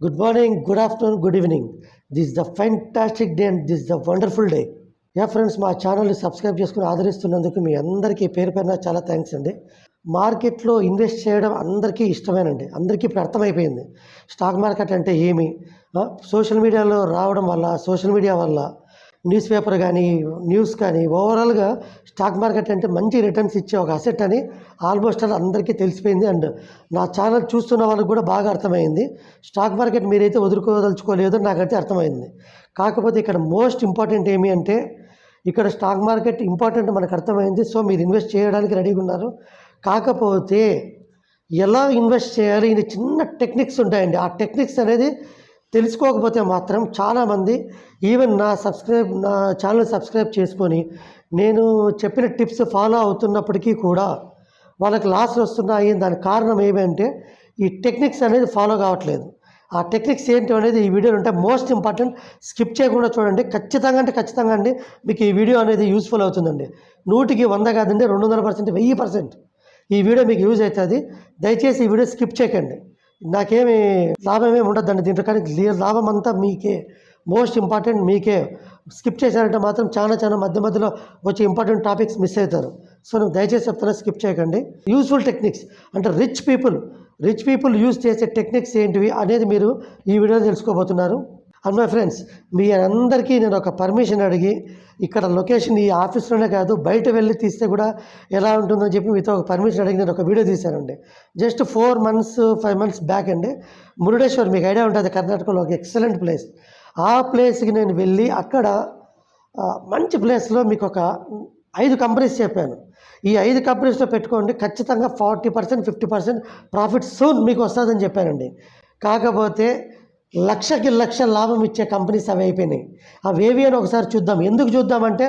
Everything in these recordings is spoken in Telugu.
Good morning good afternoon good evening this the fantastic day and this the wonderful day yeah friends మా ఛానల్ని సబ్స్క్రైబ్ చేసుకుని ఆదరిస్తున్నందుకు మీ అందరికీ పేరు పేరున చాలా థ్యాంక్స్ అండి. మార్కెట్లో ఇన్వెస్ట్ చేయడం అందరికీ ఇష్టమేనండి. అందరికీ ఇప్పుడు అర్థమైపోయింది. స్టాక్ మార్కెట్ అంటే ఏమి? సోషల్ మీడియాలో రావడం వల్ల సోషల్ మీడియా వల్ల న్యూస్ పేపర్ కానీ న్యూస్ కానీ ఓవరాల్గా స్టాక్ మార్కెట్ అంటే మంచి రిటర్న్స్ ఇచ్చే ఒక అసెట్ అని ఆల్మోస్ట్ ఆల్ అందరికీ తెలిసిపోయింది. అండ్ నా ఛానల్ చూస్తున్న వాళ్ళకి కూడా బాగా అర్థమైంది. స్టాక్ మార్కెట్ మీరైతే వదులుకోదలుచుకోలేదో నాకైతే అర్థమైంది. కాకపోతే ఇక్కడ మోస్ట్ ఇంపార్టెంట్ ఏమి అంటే ఇక్కడ స్టాక్ మార్కెట్ ఇంపార్టెంట్ మనకు అర్థమైంది. సో మీరు ఇన్వెస్ట్ చేయడానికి రెడీగా ఉన్నారు. కాకపోతే ఎలా ఇన్వెస్ట్ చేయాలి? ఇది చిన్న టెక్నిక్స్ ఉంటాయండి. ఆ టెక్నిక్స్ అనేది తెలుసుకోకపోతే మాత్రం చాలామంది ఈవెన్ నా సబ్స్క్రైబ్ నా ఛానల్ సబ్స్క్రైబ్ చేసుకొని నేను చెప్పిన టిప్స్ ఫాలో అవుతున్నప్పటికీ కూడా వాళ్ళకి లాస్లు వస్తున్నాయి దానికి కారణం ఏమంటే ఈ టెక్నిక్స్ అనేది ఫాలో కావట్లేదు. ఆ టెక్నిక్స్ ఏంటి అనేది ఈ వీడియోలో ఉంటే మోస్ట్ ఇంపార్టెంట్ స్కిప్ చేయకుండా చూడండి. ఖచ్చితంగా అంటే ఖచ్చితంగా అండి. మీకు ఈ వీడియో అనేది యూస్ఫుల్ అవుతుందండి. నూటికి వంద కాదండి రెండు వందల పర్సెంట్ వెయ్యి పర్సెంట్ ఈ వీడియో మీకు యూజ్ అవుతుంది. దయచేసి ఈ వీడియో స్కిప్ చేయకండి. నాకేమి లాభమే ఉండదండి దీంట్లో కానీ లాభం అంతా మీకే. మోస్ట్ ఇంపార్టెంట్ మీకే. స్కిప్ చేశారంటే మాత్రం చాలా చాలా మధ్య మధ్యలో వచ్చే ఇంపార్టెంట్ టాపిక్స్ మిస్ అవుతారు. సో నేను దయచేసి చెప్తున్నా స్కిప్ చేయకండి. యూస్ఫుల్ టెక్నిక్స్ అంటే rich people. Rich people use చేసే టెక్నిక్స్ ఏంటివి అనేది మీరు ఈ వీడియోలో తెలుసుకోబోతున్నారు. అండ్ మై ఫ్రెండ్స్ మీ అందరికీ నేను ఒక పర్మిషన్ అడిగి ఇక్కడ లొకేషన్ ఈ ఆఫీస్లోనే కాదు బయట వెళ్ళి తీస్తే కూడా ఎలా ఉంటుందని చెప్పి మీతో ఒక పర్మిషన్ అడిగి నేను ఒక video తీశానండి. Just four months five months back అండి. మురుడేశ్వర్ మీకు ఐడియా ఉంటుంది కర్ణాటకలో ఒక ఎక్సలెంట్ ప్లేస్ ఆ ప్లేస్కి నేను వెళ్ళి అక్కడ మంచి ప్లేస్లో మీకు ఒక ఐదు కంపెనీస్ చెప్పాను. ఈ ఐదు కంపెనీస్లో పెట్టుకోండి ఖచ్చితంగా forty percent fifty percent profit soon మీకు వస్తుందని చెప్పానండి. కాకపోతే లక్షకి లక్ష లాభం ఇచ్చే కంపెనీస్ అవి అయిపోయినాయి. అవి ఏవి అని ఒకసారి చూద్దాం. ఎందుకు చూద్దామంటే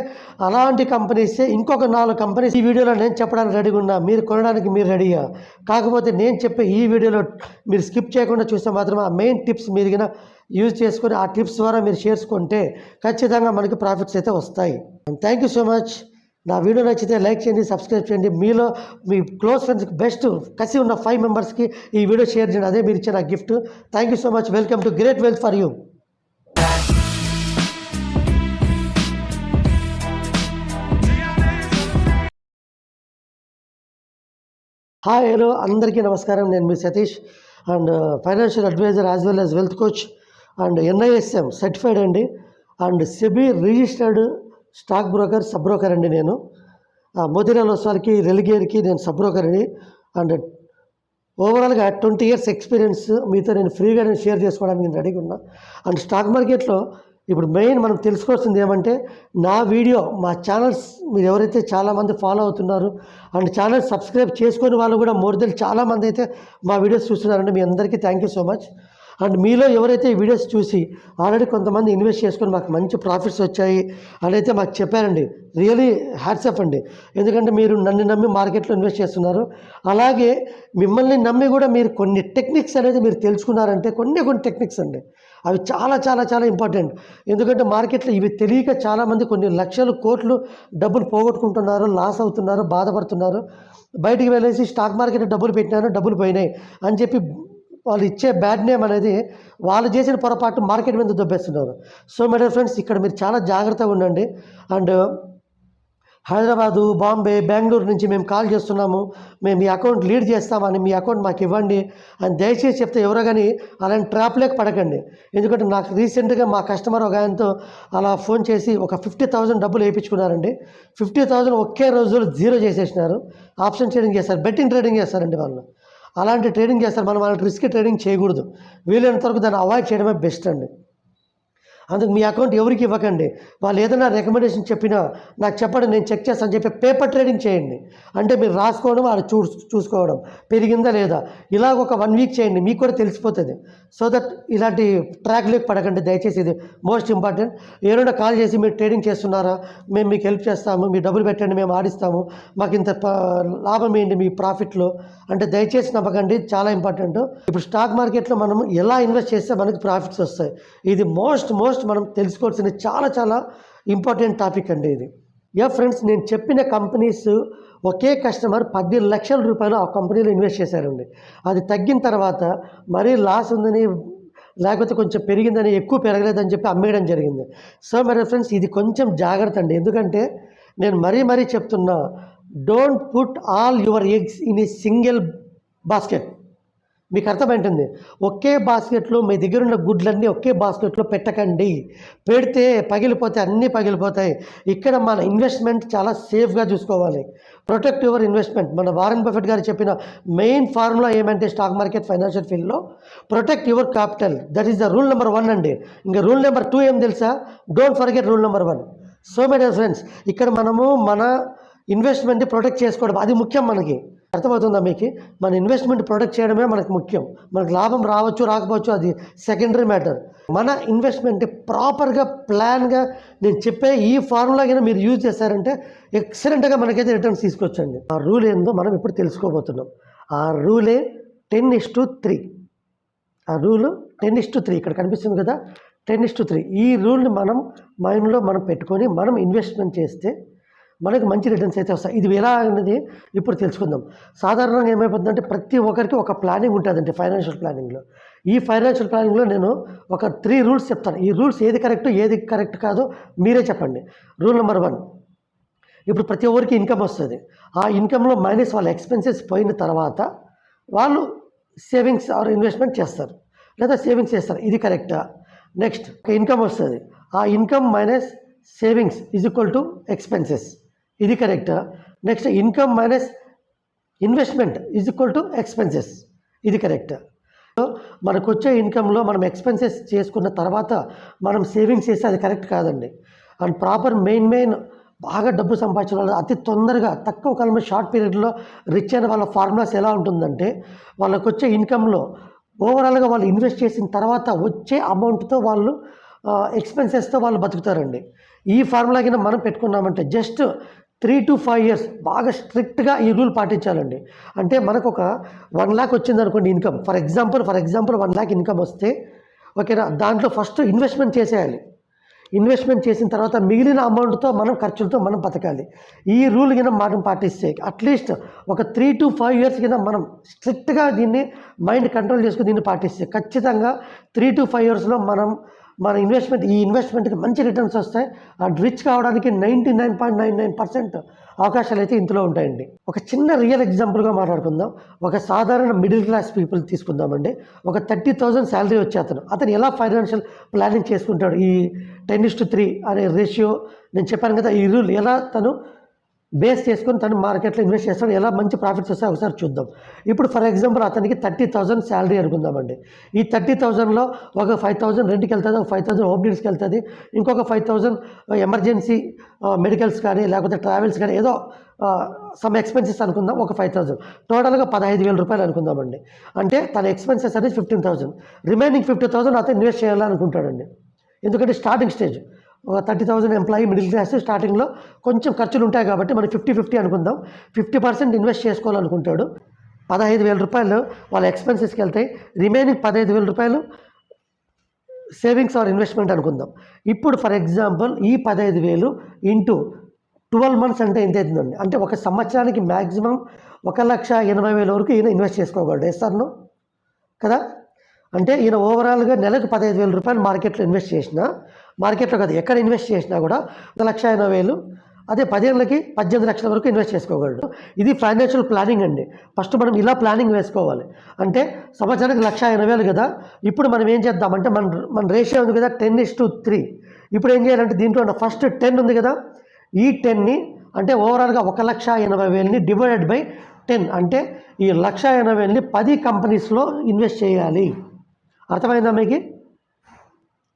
అలాంటి కంపెనీస్ ఇంకొక నాలుగు కంపెనీస్ ఈ వీడియోలో నేను చెప్పడానికి రెడీగా ఉన్నా. మీరు కొనడానికి మీరు రెడీగా కాకపోతే నేను చెప్పే ఈ వీడియోలో మీరు స్కిప్ చేయకుండా చూస్తే మాత్రం ఆ మెయిన్ టిప్స్ మీరు యూజ్ చేసుకొని ఆ టిప్స్ ద్వారా మీరు చేర్చుకుంటే ఖచ్చితంగా మనకి ప్రాఫిట్స్ అయితే వస్తాయి. థ్యాంక్ యూ సో మచ్ నా వీడియో నచ్చితే లైక్ చేయండి సబ్స్క్రైబ్ చేయండి. మీలో మీ క్లోజ్ ఫ్రెండ్స్కి బెస్ట్ కసి ఉన్న ఫైవ్ మెంబర్స్కి ఈ వీడియో షేర్ చేయండి. అదే మీరు ఇచ్చిన నా gift thank you so much welcome to great wealth for you hi hello అందరికీ నమస్కారం. నేను మీ Satish. And financial advisor as well as wealth coach and NISM certified అండి. And SEBI registered stock broker sub broker అండి నేను. ఆ, మోతీలాల్ వస్తాలకి రెలిగేర్కి నేను సబ్ బ్రోకర్ అండి. అండ్ ఓవరాల్గా ట్వంటీ ఇయర్స్ ఎక్స్పీరియన్స్ మీతో నేను ఫ్రీగా నేను షేర్ చేసుకోవడానికి నేను రెడీగా ఉన్నా. అండ్ స్టాక్ మార్కెట్లో ఇప్పుడు మెయిన్ మనం తెలుసుకోవాల్సింది ఏమంటే నా వీడియో మా ఛానల్స్ మీరు ఎవరైతే చాలామంది ఫాలో అవుతున్నారు అండ్ ఛానల్ సబ్స్క్రైబ్ చేసుకొని వాళ్ళు కూడా మోర్ దెన్ చాలామంది అయితే మా వీడియోస్ చూస్తున్నారండి. మీ అందరికీ thank you so much. And మీలో ఎవరైతే ఈ వీడియోస్ చూసి ఆల్రెడీ కొంతమంది ఇన్వెస్ట్ చేసుకొని మాకు మంచి ప్రాఫిట్స్ వచ్చాయి అని అయితే మాకు చెప్పారండి. రియలీ హ్యాట్సప్ అండి. ఎందుకంటే మీరు నన్ను నమ్మి మార్కెట్లో ఇన్వెస్ట్ చేస్తున్నారు. అలాగే మిమ్మల్ని నమ్మి కూడా మీరు కొన్ని టెక్నిక్స్ అనేది మీరు తెలుసుకున్నారంటే కొన్ని కొన్ని టెక్నిక్స్ అండి. అవి చాలా చాలా చాలా ఇంపార్టెంట్. ఎందుకంటే మార్కెట్లో ఇవి తెలియక చాలామంది కొన్ని లక్షలు కోట్లు డబ్బులు పోగొట్టుకుంటున్నారు లాస్ అవుతున్నారు బాధపడుతున్నారు. బయటికి వెళ్ళేసి స్టాక్ మార్కెట్ డబ్బులు పెట్టినారు డబ్బులు పోయినాయి అని చెప్పి వాళ్ళు ఇచ్చే బ్యాడ్ నేమ్ అనేది వాళ్ళు చేసిన పొరపాటు మార్కెట్ మీద దొబ్బేస్తున్నారు. సో మై డియర్ ఫ్రెండ్స్ ఇక్కడ మీరు చాలా జాగ్రత్తగా ఉండండి. అండ్ హైదరాబాదు బాంబే బెంగళూరు నుంచి మేము కాల్ చేస్తున్నాము. మేము మీ అకౌంట్ లీడ్ చేస్తామని మీ అకౌంట్ మాకు ఇవ్వండి. అని దయచేసి చెప్తే ఎవరో కానీ అలాంటి ట్రాప్లేక పడకండి. ఎందుకంటే నాకు రీసెంట్గా మా కస్టమర్ ఒక ఆయనతో అలా ఫోన్ చేసి ఒక ఫిఫ్టీ థౌసండ్ డబ్బులు వేయించుకున్నారండి. ఫిఫ్టీ థౌసండ్ ఒకే రోజులో జీరో చేసేసినారు. ఆప్షన్ ట్రేడింగ్ చేస్తారు బెట్టింగ్ ట్రేడింగ్ చేస్తారండి వాళ్ళు. అలాంటి ట్రేడింగ్ చేస్తారు. మనం అలాంటి రిస్క్ ట్రేడింగ్ చేయకూడదు. వీలైనంత వరకు దాన్ని అవాయిడ్ చేయడమే బెస్ట్ అండి. అందుకు మీ అకౌంట్ ఎవరికి ఇవ్వకండి. వాళ్ళు ఏదైనా రికమెండేషన్ చెప్పినా నాకు చెప్పండి నేను చెక్ చేస్తాను చెప్పి పేపర్ ట్రేడింగ్ చేయండి. అంటే మీరు రాసుకోవడం వాళ్ళు చూ చూసుకోవడం పెరిగిందా లేదా? ఇలా ఒక వన్ వీక్ చేయండి మీకు కూడా తెలిసిపోతుంది. సో దట్ ఇలాంటి ట్రాక్లోకి పడకండి దయచేసి ఇది మోస్ట్ ఇంపార్టెంట్. ఏమైనా కాల్ చేసి మీరు ట్రేడింగ్ చేస్తున్నారా? మేము మీకు హెల్ప్ చేస్తాము మీ డబ్బులు పెట్టండి మేము ఆడిస్తాము. మాకు ఇంత లాభం ఏంటి మీ ప్రాఫిట్లో? అంటే దయచేసి నమ్మకండి చాలా ఇంపార్టెంట్. ఇప్పుడు స్టాక్ మార్కెట్లో మనం ఎలా ఇన్వెస్ట్ చేస్తే మనకి ప్రాఫిట్స్ వస్తాయి? ఇది మోస్ట్ మోస్ట్ మనం తెలుసుకోవాల్సిన చాలా చాలా ఇంపార్టెంట్ టాపిక్ అండి ఇది. యా ఫ్రెండ్స్ నేను చెప్పిన కంపెనీస్ ఒకే కస్టమర్ పది లక్షల రూపాయలు ఆ కంపెనీలో ఇన్వెస్ట్ చేశారండి. అది తగ్గిన తర్వాత మరీ లాస్ ఉందని లేకపోతే కొంచెం పెరిగిందని ఎక్కువ పెరగలేదని చెప్పి అమ్మేయడం జరిగింది. సో మరి ఫ్రెండ్స్ ఇది కొంచెం జాగ్రత్త అండి. ఎందుకంటే నేను మరీ మరీ చెప్తున్నా don't put all your eggs in a single basket. మీకు అర్థమైంటుంది? ఒకే బాస్కెట్లో మీ దగ్గర ఉన్న గుడ్లన్నీ ఒకే బాస్కెట్లో పెట్టకండి. పెడితే పగిలిపోతే అన్నీ పగిలిపోతాయి. ఇక్కడ మన ఇన్వెస్ట్మెంట్ చాలా సేఫ్గా చూసుకోవాలి. Protect your investment. మన వారెన్ బఫెట్ గారు చెప్పిన మెయిన్ ఫార్ములా ఏమంటే స్టాక్ మార్కెట్ ఫైనాన్షియల్ ఫీల్డ్లో protect your capital. That is the rule number one అండి. ఇంకా రూల్ నెంబర్ టూ ఏం తెలుసా? Don't forget rule number one. So many friends ఇక్కడ మనము మన ఇన్వెస్ట్మెంట్ని ప్రొటెక్ట్ చేసుకోవడం అది ముఖ్యం మనకి. అర్థమవుతుందా మీకు? మన ఇన్వెస్ట్మెంట్ ప్రొటెక్ట్ చేయడమే మనకు ముఖ్యం. మనకు లాభం రావచ్చు రాకపోవచ్చు అది సెకండరీ మ్యాటర్ మన ఇన్వెస్ట్మెంట్ ప్రాపర్గా ప్లాన్గా నేను చెప్పే ఈ ఫార్ములా కింద మీరు యూజ్ చేశారంటే ఎక్సలెంట్గా మనకైతే రిటర్న్స్ తీసుకొచ్చండి. ఆ రూల్ ఏందో మనం ఇప్పుడు తెలుసుకోబోతున్నాం. ఆ రూలే టెన్ ఇస్ టు త్రీ ఆ rule ten is to three ఇక్కడ కనిపిస్తుంది కదా? టెన్ ఇస్ టు త్రీ ఈ రూల్ని మనం మైండ్లో మనం పెట్టుకొని మనం ఇన్వెస్ట్మెంట్ చేస్తే మనకు మంచి రిటర్న్స్ అయితే వస్తాయి. ఇది ఎలా అనేది ఇప్పుడు తెలుసుకుందాం. సాధారణంగా ఏమైపోతుందంటే ప్రతి ఒక్కరికి ఒక ప్లానింగ్ ఉంటుందండి ఫైనాన్షియల్ ప్లానింగ్లో ఈ ఫైనాన్షియల్ ప్లానింగ్లో నేను ఒక త్రీ రూల్స్ చెప్తాను. ఈ రూల్స్ ఏది కరెక్ట్ ఏది కరెక్ట్ కాదో మీరే చెప్పండి. రూల్ నెంబర్ వన్ ఇప్పుడు ప్రతి ఒక్కరికి ఇన్కమ్ వస్తుంది. ఆ ఇన్కంలో మైనస్ వాళ్ళ ఎక్స్పెన్సెస్ పోయిన తర్వాత వాళ్ళు సేవింగ్స్ ఆర్ ఇన్వెస్ట్మెంట్ చేస్తారు. లేదా సేవింగ్స్ చేస్తారు. ఇది కరెక్టా నెక్స్ట్ ఇన్కమ్ వస్తుంది. ఆ income minus savings is equal to expenses ఇది correct. Next income minus investment is equal to expenses. ఇది కరెక్ట్. సో మనకు వచ్చే ఇన్కంలో మనం ఎక్స్పెన్సెస్ చేసుకున్న తర్వాత మనం సేవింగ్స్ చేస్తే అది కరెక్ట్ కాదండి. అండ్ ప్రాపర్ మెయిన్ మెయిన్ బాగా డబ్బు సంపాదించిన వాళ్ళు అతి తొందరగా తక్కువ కాలంలో షార్ట్ పీరియడ్లో రిచ్ అయిన వాళ్ళ ఫార్ములాస్ ఎలా ఉంటుందంటే వాళ్ళకు వచ్చే ఇన్కంలో ఓవరాల్గా వాళ్ళు ఇన్వెస్ట్ చేసిన తర్వాత వచ్చే అమౌంట్తో వాళ్ళు ఎక్స్పెన్సెస్తో వాళ్ళు బతుకుతారండి. ఈ ఫార్ములా కింద మనం పెట్టుకున్నామంటే just three to five years బాగా స్ట్రిక్ట్గా ఈ రూల్ పాటించాలండి. అంటే మనకు ఒక వన్ ల్యాక్ వచ్చింది అనుకోండి income. For example for example one lakh income వస్తే ఓకేనా దాంట్లో ఫస్ట్ ఇన్వెస్ట్మెంట్ చేసేయాలి. ఇన్వెస్ట్మెంట్ చేసిన తర్వాత మిగిలిన అమౌంట్తో మనం ఖర్చులతో మనం బతకాలి. ఈ రూల్ కింద మనం పాటిస్తే అట్లీస్ట్ ఒక త్రీ టు ఫైవ్ ఇయర్స్ కింద మనం స్ట్రిక్ట్గా దీన్ని మైండ్ కంట్రోల్ చేసుకుని దీన్ని పాటిస్తే ఖచ్చితంగా త్రీ టు ఫైవ్ ఇయర్స్లో మనం మన ఇన్వెస్ట్మెంట్ ఈ ఇన్వెస్ట్మెంట్కి మంచి రిటర్న్స్ వస్తాయి అండ్ రిచ్ కావడానికి ninety nine point nine nine percent అవకాశాలు అయితే ఇందులో ఉంటాయండి. ఒక చిన్న రియల్ ఎగ్జాంపుల్గా మాట్లాడుకుందాం. ఒక సాధారణ మిడిల్ క్లాస్ పీపుల్ తీసుకుందామండి. ఒక థర్టీ థౌజండ్ శాలరీ వచ్చే అతను. అతను ఎలా ఫైనాన్షియల్ ప్లానింగ్ చేసుకుంటాడు? ఈ టెన్ ఇస్ టు త్రీ అనే రేషియో నేను చెప్పాను కదా ఈ రూల్ ఎలా తను బేస్ చేసుకొని తను మార్కెట్లో ఇన్వెస్ట్ చేస్తాడు. ఎలా మంచి ప్రాఫిట్స్ వస్తాయి ఒకసారి చూద్దాం. ఇప్పుడు ఫర్ ఎగ్జాంపుల్ అతనికి థర్టీ థౌసండ్ శాలరీ అనుకుందామండి. ఈ థర్టీ థౌసండ్లో ఒక ఫైవ్ థౌసండ్ రెంట్కి వెళ్తుంది ఒక ఫైవ్ థౌసండ్ హోమ్ నీడ్స్కి వెళ్తుంది ఇంకొక ఫైవ్ థౌసండ్ ఎమర్జెన్సీ మెడికల్స్ కానీ లేకపోతే ట్రావెల్స్ కానీ ఏదో సమ్ ఎక్స్పెన్సెస్ అనుకుందాం ఒక ఫైవ్ థౌసండ్ టోటల్గా పదహైదు వేల రూపాయలు అనుకుందామండి. అంటే తన ఎక్స్పెన్సెస్ అనేది fifteen thousand remaining fifty thousand అతను ఇన్వెస్ట్ చేయాలనుకుంటాడండి. ఎందుకంటే స్టార్టింగ్ స్టేజ్ ఒక thirty thousand employee middle class స్టార్టింగ్లో కొంచెం ఖర్చులు ఉంటాయి కాబట్టి మనం ఫిఫ్టీ ఫిఫ్టీ అనుకుందాం. ఫిఫ్టీ పర్సెంట్ ఇన్వెస్ట్ చేసుకోవాలనుకుంటాడు. పదహైదు వేల రూపాయలు వాళ్ళ ఎక్స్పెన్సెస్కి వెళ్తాయి. రిమైనింగ్ పదహైదు వేల రూపాయలు సేవింగ్స్ ఆర్ ఇన్వెస్ట్మెంట్ అనుకుందాం. ఇప్పుడు ఫర్ ఎగ్జాంపుల్ ఈ పదహైదు వేలు ఇంటూ ట్వెల్వ్ మంత్స్ అంటే ఎంత అవుతుందండి? అంటే ఒక సంవత్సరానికి మ్యాక్సిమం ఒక లక్ష ఎనభై వేల వరకు ఈయన ఇన్వెస్ట్ చేసుకోగలడు. వేస్తాను కదా? అంటే ఈయన ఓవరాల్గా నెలకు పదహైదు వేల రూపాయలు మార్కెట్లో ఇన్వెస్ట్ చేసిన మార్కెట్లో కాదు ఎక్కడ ఇన్వెస్ట్ చేసినా కూడా ఒక లక్ష ఎనభై వేలు అదే పదేళ్ళకి పద్దెనిమిది లక్షల వరకు ఇన్వెస్ట్ చేసుకోగలడు. ఇది ఫైనాన్షియల్ ప్లానింగ్ అండి. ఫస్ట్ మనం ఇలా ప్లానింగ్ వేసుకోవాలి. అంటే సంవత్సరానికి లక్ష ఎనభై వేలు కదా ఇప్పుడు మనం ఏం చేద్దామంటే మన మన రేషియో ఉంది కదా టెన్ ఇస్ టు త్రీ ఇప్పుడు ఏం చేయాలంటే దీంట్లో ఉన్న ఫస్ట్ టెన్ ఉంది కదా ఈ టెన్ని అంటే ఓవరాల్గా ఒక లక్ష ఎనభై వేలని డివైడెడ్ బై టెన్ అంటే ఈ లక్ష ఎనభై వేలని పది కంపెనీస్లో ఇన్వెస్ట్ చేయాలి. అర్థమైందా మీకు?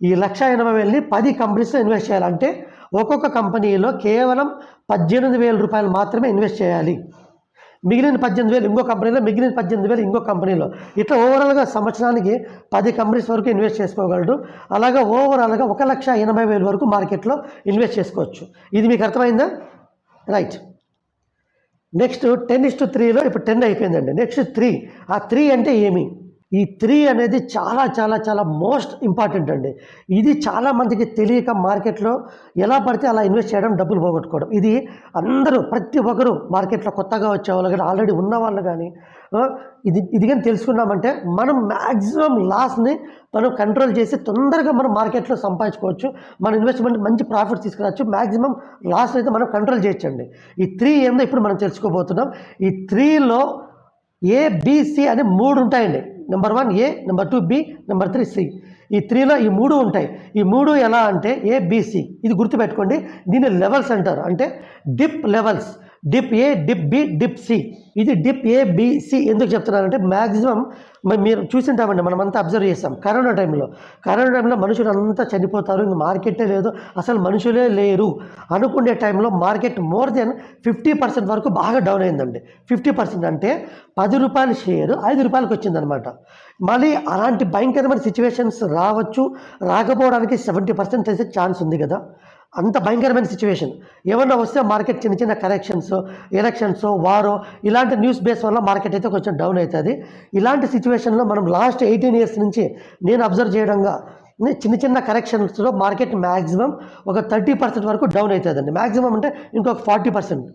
ఈ లక్ష ఎనభై వేలని పది కంపెనీస్లో ఇన్వెస్ట్ చేయాలంటే ఒక్కొక్క కంపెనీలో కేవలం పద్దెనిమిది వేల రూపాయలు మాత్రమే ఇన్వెస్ట్ చేయాలి. మిగిలిన పద్దెనిమిది వేలు ఇంకో కంపెనీలో మిగిలిన పద్దెనిమిది వేలు ఇంకో కంపెనీలో ఇట్లా ఓవరాల్గా సంవత్సరానికి పది కంపెనీస్ వరకు ఇన్వెస్ట్ చేసుకోగలడు అలాగా ఓవరాల్గా ఒక లక్ష ఎనభై వేల వరకు మార్కెట్లో ఇన్వెస్ట్ చేసుకోవచ్చు. ఇది మీకు అర్థమైందా? Right next ten is to త్రీలో ఇప్పుడు టెన్ అయిపోయిందండి. నెక్స్ట్ త్రీ ఆ త్రీ అంటే ఏమి? ఈ త్రీ అనేది చాలా చాలా చాలా మోస్ట్ ఇంపార్టెంట్ అండి. ఇది చాలా మందికి తెలియక మార్కెట్లో ఎలా పడితే అలా ఇన్వెస్ట్ చేయడం డబ్బులు పోగొట్టుకోవడం. ఇది అందరూ ప్రతి ఒక్కరు మార్కెట్లో కొత్తగా వచ్చే వాళ్ళు కానీ ఆల్రెడీ ఉన్న వాళ్ళు కానీ ఇది ఇది కానీ తెలుసుకున్నామంటే మనం మ్యాక్సిమం లాస్ని మనం కంట్రోల్ చేసి తొందరగా మనం మార్కెట్లో సంపాదించుకోవచ్చు. మన ఇన్వెస్ట్మెంట్ మంచి ప్రాఫిట్ తీసుకురావచ్చు. మ్యాక్సిమం లాస్ అయితే మనం కంట్రోల్ చేయొచ్చండి. ఈ త్రీ ఏందో ఇప్పుడు మనం తెలుసుకోబోతున్నాం. ఈ త్రీలో ఏబిసి అనే అని మూడు ఉంటాయండి. Number one A number two B number three C ఈ త్రీలో ఈ మూడు ఉంటాయి. ఈ మూడు ఎలా అంటే ఏ బీసీ ఇది గుర్తుపెట్టుకోండి. దీన్ని లెవెల్స్ అంటారు. అంటే dip levels dip A dip B dip C. ఇది డిప్ ఏ బిసి ఎందుకు చెప్తున్నానంటే మ్యాక్సిమం మీరు చూసింటామండి మనమంతా అబ్జర్వ్ చేస్తాం. కరోనా టైంలో. కరోనా టైంలో మనుషులు అంతా చనిపోతారు ఇంక మార్కెటే లేదు అసలు మనుషులే లేరు. అనుకునే టైంలో market more than fifty percent వరకు బాగా డౌన్ అయిందండి. ఫిఫ్టీ పర్సెంట్ అంటే పది రూపాయల షేర్ ఐదు రూపాయలకి వచ్చిందనమాట. మళ్ళీ అలాంటి భయంకరమైన సిచ్యువేషన్స్ రావచ్చు రాకపోవడానికి సెవెంటీ పర్సెంట్ అయితే ఛాన్స్ ఉంది కదా. అంత భయంకరమైన సిచ్యువేషన్ ఏమన్నా వస్తే మార్కెట్ చిన్న చిన్న కరెక్షన్స్ ఎలక్షన్స్ వారో ఇలాంటి న్యూస్ బేస్ వల్ల మార్కెట్ అయితే కొంచెం డౌన్ అవుతుంది. ఇలాంటి సిచ్యువేషన్లో మనం లాస్ట్ ఎయిటీన్ ఇయర్స్ నుంచి నేను అబ్జర్వ్ చేయడంగా చిన్న చిన్న కరెక్షన్స్లో మార్కెట్ మ్యాక్సిమం ఒక థర్టీ పర్సెంట్ వరకు డౌన్ అవుతుందండి. మ్యాక్సిమం అంటే ఇంకొక ఫార్టీ పర్సెంట్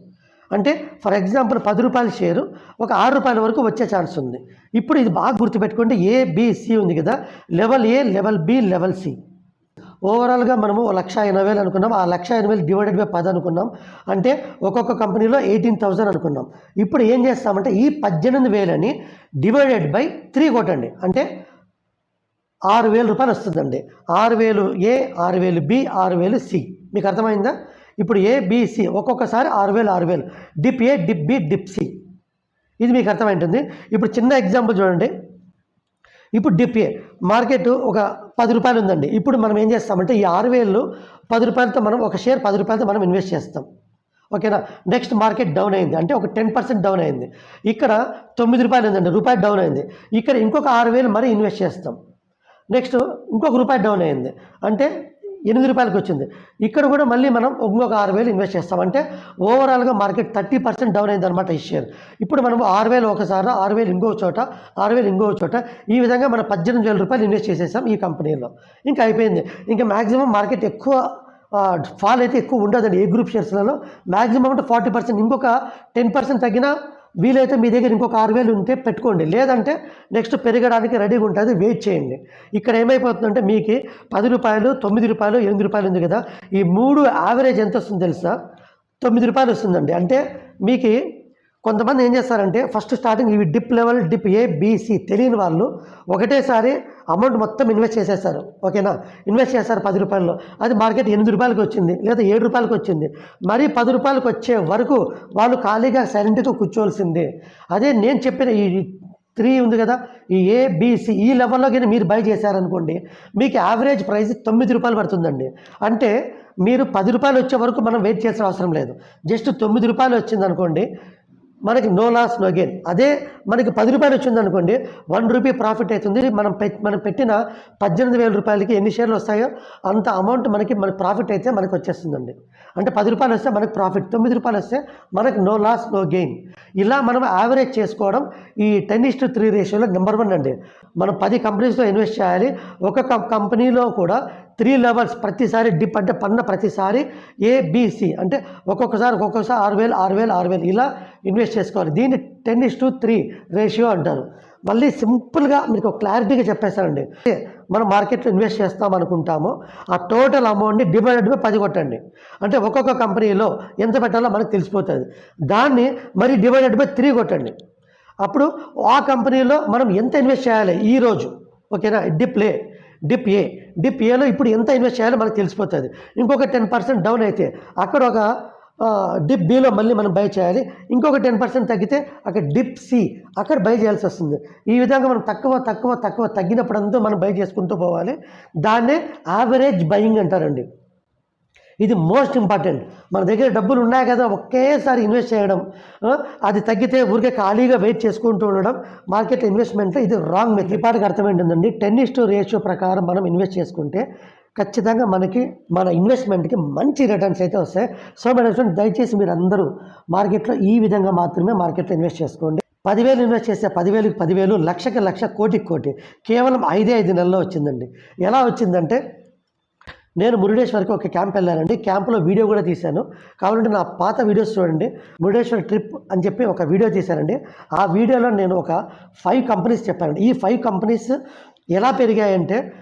అంటే ఫర్ ఎగ్జాంపుల్ పది రూపాయల షేరు ఒక ఆరు రూపాయల వరకు వచ్చే ఛాన్స్ ఉంది. ఇప్పుడు ఇది బాగా గుర్తుపెట్టుకుంటే ఏ బి సి ఉంది కదా. Level A level B level C ఓవరాల్గా మనము లక్ష ఎనభై వేలు అనుకున్నాం. ఆ లక్ష ఎనభై వేలు డివైడెడ్ బై పది అనుకున్నాం. అంటే ఒక్కొక్క కంపెనీలో ఎయిటీన్ థౌజండ్ అనుకున్నాం. ఇప్పుడు ఏం చేస్తామంటే ఈ పద్దెనిమిది వేలని డివైడెడ్ బై త్రీ కొట్టండి. అంటే ఆరు వేల రూపాయలు వస్తుందండి. ఆరు వేలు ఏ ఆరు వేలు బి ఆరు వేలు సి మీకు అర్థమైందా? ఇప్పుడు ఏ బీసీ ఒక్కొక్కసారి ఆరు వేలు ఆరు వేలు. Dip A dip B dip C ఇది మీకు అర్థమైంటుంది. ఇప్పుడు చిన్న ఎగ్జాంపుల్ చూడండి. ఇప్పుడు డిప్ మార్కెట్ ఒక పది రూపాయలు ఉందండి. ఇప్పుడు మనం ఏం చేస్తామంటే ఈ ఆరు వేలు పది రూపాయలతో మనం ఒక షేర్ పది రూపాయలతో మనం ఇన్వెస్ట్ చేస్తాం. ఓకేనా నెక్స్ట్ మార్కెట్ డౌన్ అయింది. అంటే ఒక టెన్ పర్సెంట్ డౌన్ అయింది. ఇక్కడ తొమ్మిది రూపాయలు ఉందండి. రూపాయి డౌన్ అయింది. ఇక్కడ ఇంకొక ఆరు వేలు మరీ ఇన్వెస్ట్ చేస్తాం. నెక్స్ట్ ఇంకొక రూపాయి డౌన్ అయింది. అంటే ఎనిమిది రూపాయలకి వచ్చింది. ఇక్కడ కూడా మళ్ళీ మనం ఇంకొక ఆరు వేలు ఇన్వెస్ట్ చేస్తాం. అంటే ఓవరాల్గా మార్కెట్ థర్టీ పర్సెంట్ డౌన్ అయిందనమాట ఈ షేర్ ఇప్పుడు మనం ఆరు వేలు ఒకసారి ఆరు వేలు ఇంకో చోట ఆరు వేలు ఇంకో చోట ఈ విధంగా మనం పద్దెనిమిది వేల రూపాయలు ఇన్వెస్ట్ చేసేసాం ఈ కంపెనీలో ఇంకా అయిపోయింది. ఇంకా మ్యాక్సిమం మార్కెట్ ఎక్కువ ఫాల్ అయితే ఎక్కువ ఉండదండి. ఏ గ్రూప్ షేర్స్లలో మ్యాక్సిమం అంటే ఫార్టీ పర్సెంట్ ఇంకొక టెన్ పర్సెంట్ తగ్గినా వీలైతే మీ దగ్గర ఇంకొక ఆరు వేలు ఉంటే పెట్టుకోండి. లేదంటే నెక్స్ట్ పెరగడానికి రెడీగా ఉంటుంది వెయిట్ చేయండి. ఇక్కడ ఏమైపోతుందంటే మీకు పది రూపాయలు తొమ్మిది రూపాయలు ఎనిమిది రూపాయలు ఉంది కదా. ఈ మూడు యావరేజ్ ఎంత వస్తుందో తెలుసా? తొమ్మిది రూపాయలు వస్తుందండి. అంటే మీకు కొంతమంది ఏం చేస్తారంటే ఫస్ట్ స్టార్టింగ్ ఇవి dip level dip A BC తెలియని వాళ్ళు ఒకటేసారి అమౌంట్ మొత్తం ఇన్వెస్ట్ చేసేస్తారు. ఓకేనా ఇన్వెస్ట్ చేస్తారు పది రూపాయల్లో. అది మార్కెట్ ఎనిమిది రూపాయలకి వచ్చింది లేదా ఏడు రూపాయలకి వచ్చింది. మరీ పది రూపాయలకి వచ్చే వరకు వాళ్ళు ఖాళీగా సైలెంట్గా కూర్చోవలసిందే. అదే నేను చెప్పిన ఈ త్రీ ఉంది కదా ఈ ఏబిసి ఈ లెవెల్లో కానీ మీరు బై చేశారనుకోండి మీకు యావరేజ్ ప్రైస్ తొమ్మిది రూపాయలు పడుతుందండి. అంటే మీరు పది రూపాయలు వచ్చే వరకు మనం వెయిట్ చేసిన అవసరం లేదు. జస్ట్ తొమ్మిది రూపాయలు వచ్చింది అనుకోండి మనకి నో లాస్ నో గెయిన్ అదే మనకి పది రూపాయలు వచ్చింది అనుకోండి వన్ రూపీ ప్రాఫిట్ అవుతుంది. మనం పెట్ మనం పెట్టిన పద్దెనిమిది వేల రూపాయలకి ఎన్ని షేర్లు వస్తాయో అంత అమౌంట్ మనకి మన ప్రాఫిట్ అయితే మనకి వచ్చేస్తుందండి. అంటే పది రూపాయలు వస్తే మనకి ప్రాఫిట్ తొమ్మిది రూపాయలు వస్తే మనకి నో లాస్ నో గెయిన్ ఇలా మనం యావరేజ్ చేసుకోవడం ఈ టెన్ ఇస్ టు త్రీ రేషియోలో నెంబర్ వన్ అండి. మనం పది కంపెనీస్లో ఇన్వెస్ట్ చేయాలి. ఒక కంపెనీలో కూడా త్రీ లెవెల్స్ ప్రతిసారి డిప్ అంటే పన్న ప్రతిసారి ఏబిసి అంటే ఒక్కొక్కసారి ఒక్కొక్కసారి ఆరు వేలు ఆరు వేలు ఆరు వేలు. ఇలా ఇన్వెస్ట్ చేసుకోవాలి. దీన్ని ten is to three ratio అంటారు. మళ్ళీ సింపుల్గా మీకు క్లారిటీగా చెప్పేస్తానండి. మనం మార్కెట్లో ఇన్వెస్ట్ చేస్తాం అనుకుంటామో. ఆ టోటల్ అమౌంట్ని డివైడెడ్ బై పది కొట్టండి. అంటే ఒక్కొక్క కంపెనీలో ఎంత పెట్టాలో మనకు తెలిసిపోతుంది. దాన్ని మరి డివైడెడ్ బై త్రీ కొట్టండి. అప్పుడు ఆ కంపెనీలో మనం ఎంత ఇన్వెస్ట్ చేయాలి? ఈరోజు ఓకేనా? డిప్లే డిప్ ఏ. డిప్ ఏలో ఇప్పుడు ఎంత ఇన్వెస్ట్ చేయాలో మనకు తెలిసిపోతుంది. ఇంకొక టెన్ పర్సెంట్ డౌన్ అయితే అక్కడ ఒక డిప్ బిలో మళ్ళీ మనం బై చేయాలి. ఇంకొక టెన్ పర్సెంట్ తగ్గితే అక్కడ డిప్ సి అక్కడ బై చేయాల్సి వస్తుంది. ఈ విధంగా మనం తక్కువ తక్కువ తక్కువ తగ్గినప్పుడంతా మనం బై చేసుకుంటూ పోవాలి. దాన్నే యావరేజ్ బయింగ్ అంటారండి. ఇది మోస్ట్ ఇంపార్టెంట్. మన దగ్గర డబ్బులు ఉన్నాయి కదా ఒకేసారి ఇన్వెస్ట్ చేయడం అది తగ్గితే ఊరికే ఖాళీగా వెయిట్ చేసుకుంటూ ఉండడం మార్కెట్ ఇన్వెస్ట్మెంట్లో ఇది రాంగ్ మెథడ్. ఇప్పటికి అర్థమైంటుందండి టెన్ ఇస్ టు రేషియో ప్రకారం మనం ఇన్వెస్ట్ చేసుకుంటే ఖచ్చితంగా మనకి మన ఇన్వెస్ట్మెంట్కి మంచి రిటర్న్స్ అయితే వస్తాయి. సో మేడం దయచేసి మీరు అందరూ మార్కెట్లో ఈ విధంగా మాత్రమే మార్కెట్లో ఇన్వెస్ట్ చేసుకోండి. పదివేలు ఇన్వెస్ట్ చేస్తే పదివేలకు పదివేలు లక్షకి లక్ష కోటికి కోటి కేవలం ఐదే ఐదు నెలల్లో వచ్చిందండి. ఎలా వచ్చిందంటే నేను మురుడేశ్వర్కి ఒక క్యాంప్ వెళ్ళానండి. క్యాంప్లో వీడియో కూడా తీశాను. కావాలంటే నా పాత వీడియోస్ చూడండి. మురుడేశ్వర్ ట్రిప్ అని చెప్పి ఒక వీడియో తీశానండి. ఆ వీడియోలో నేను ఒక ఫైవ్ కంపెనీస్ చెప్పానండి. ఈ ఫైవ్ కంపెనీస్ ఎలా పెరిగాయంటే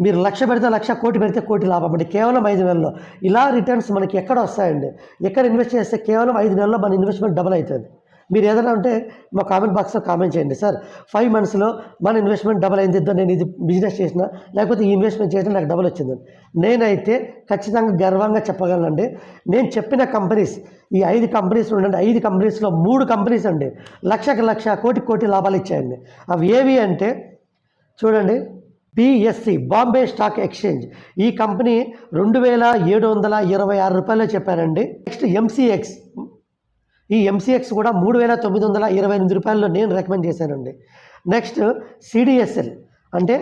మీరు లక్ష పెడితే లక్ష కోటి పెడితే కోటి లాభం అండి. కేవలం ఐదు నెలల్లో. ఇలా రిటర్న్స్ మనకి ఎక్కడ వస్తాయండి? ఎక్కడ ఇన్వెస్ట్ చేస్తే కేవలం ఐదు నెలల్లో మన ఇన్వెస్ట్మెంట్ డబుల్ అవుతుంది. మీరు ఏదైనా ఉంటే మా కామెంట్ బాక్స్లో కామెంట్ చేయండి సార్. ఫైవ్ మంత్స్లో మన ఇన్వెస్ట్మెంట్ డబల్ అయింది నేను ఇది బిజినెస్ చేసిన లేకపోతే ఈ ఇన్వెస్ట్మెంట్ చేసిన నాకు డబల్ వచ్చింది. నేనైతే ఖచ్చితంగా గర్వంగా చెప్పగలనండి. నేను చెప్పిన కంపెనీస్ ఈ ఐదు కంపెనీస్ ఉండండి ఐదు కంపెనీస్లో మూడు కంపెనీస్ అండి లక్షకు లక్ష కోటి కోటి లాభాలు ఇచ్చాయండి. అవి ఏవి అంటే చూడండి బిఎస్సి బాంబే స్టాక్ ఎక్స్చేంజ్. ఈ కంపెనీ రెండు వేల ఏడు వందల ఇరవై ఆరు రూపాయలు చెప్పారండి. Next MCX. ఈ ఎంసీఎక్స్ కూడా మూడు వేల తొమ్మిది వందల ఇరవై ఎనిమిది రూపాయల్లో నేను రికమెండ్ చేశానండి. నెక్స్ట్ సిడిఎస్ఎల్ అంటే